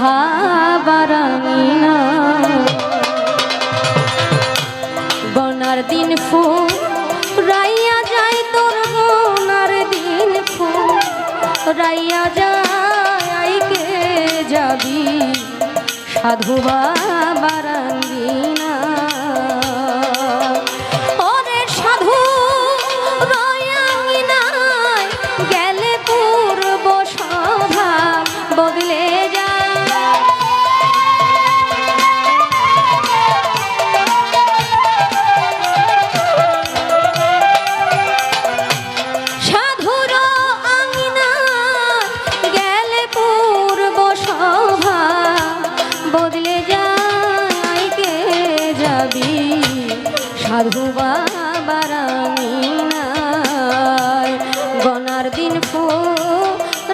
ভাবার না বনার দিন ফুল, রাইয়া যায় তোর বনার দিন ফুল। রাইয়া যায় কে যাবি? সাধু দিন ফু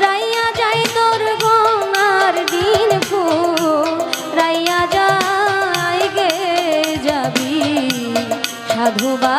রাইয়া যায় তোর গঙ্গার দিন ফু রাইয়া যায় গে যাবি সাধুবা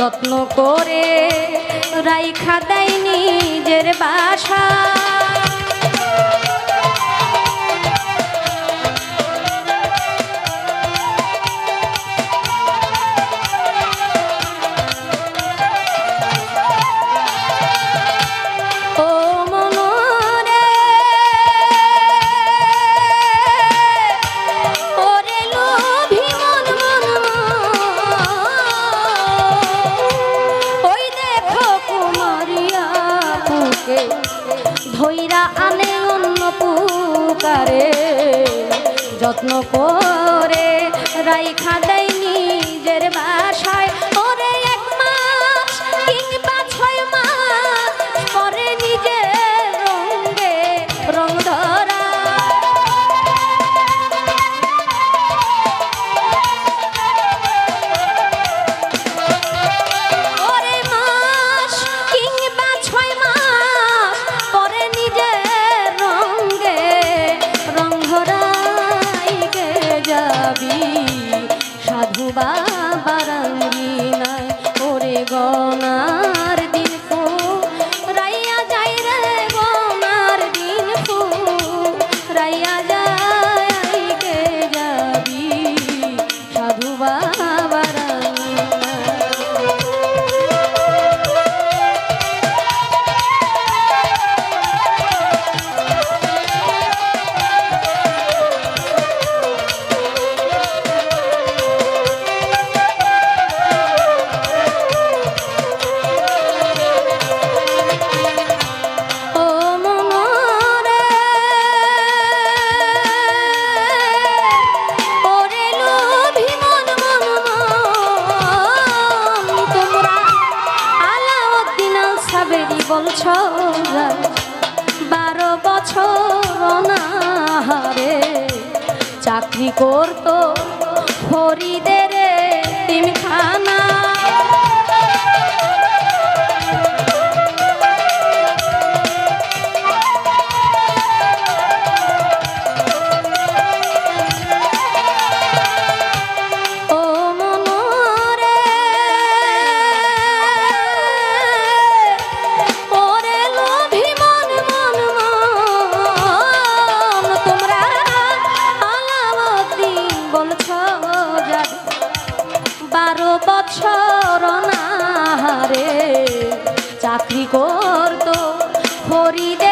যত্ন করে রাইখা দেয়নি নিজের বাসা। করে রাইখা দেয় নিজের বাসায়। করতো। হরিদের তিমখানা বৎসর না রে চাকরি করতো হরিদে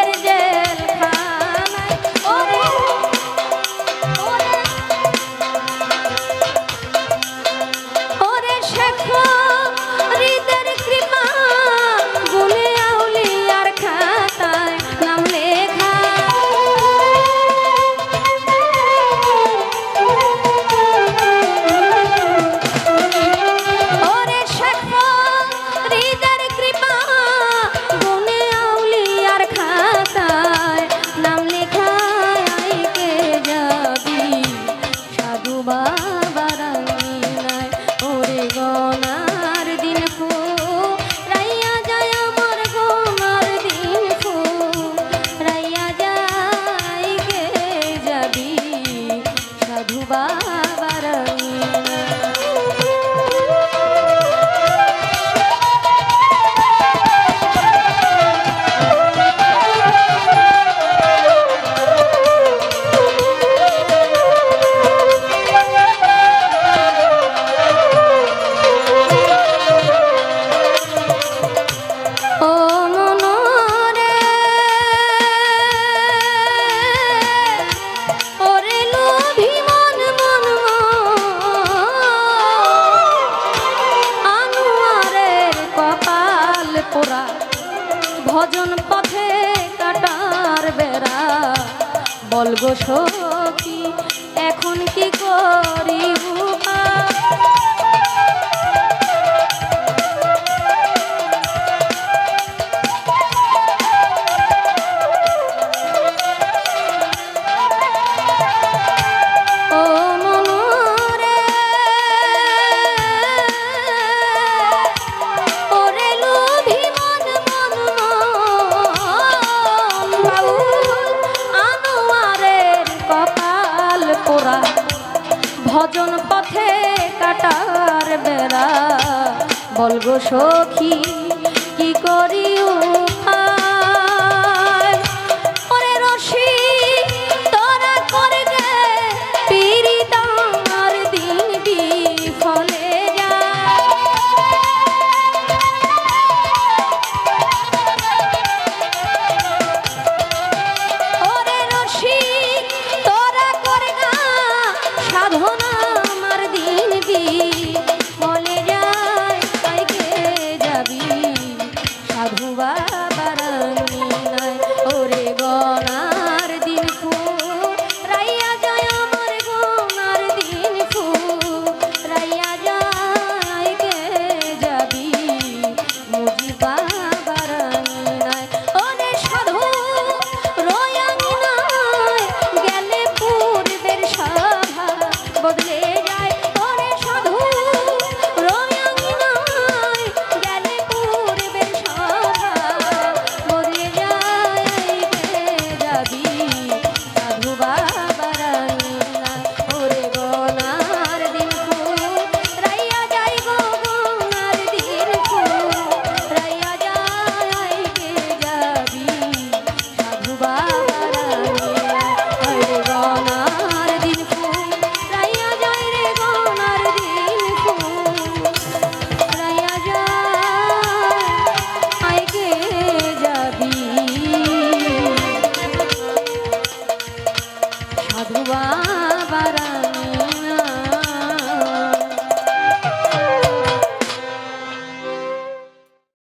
বলগো কাটার বেড়া বলগো সখী। কি করি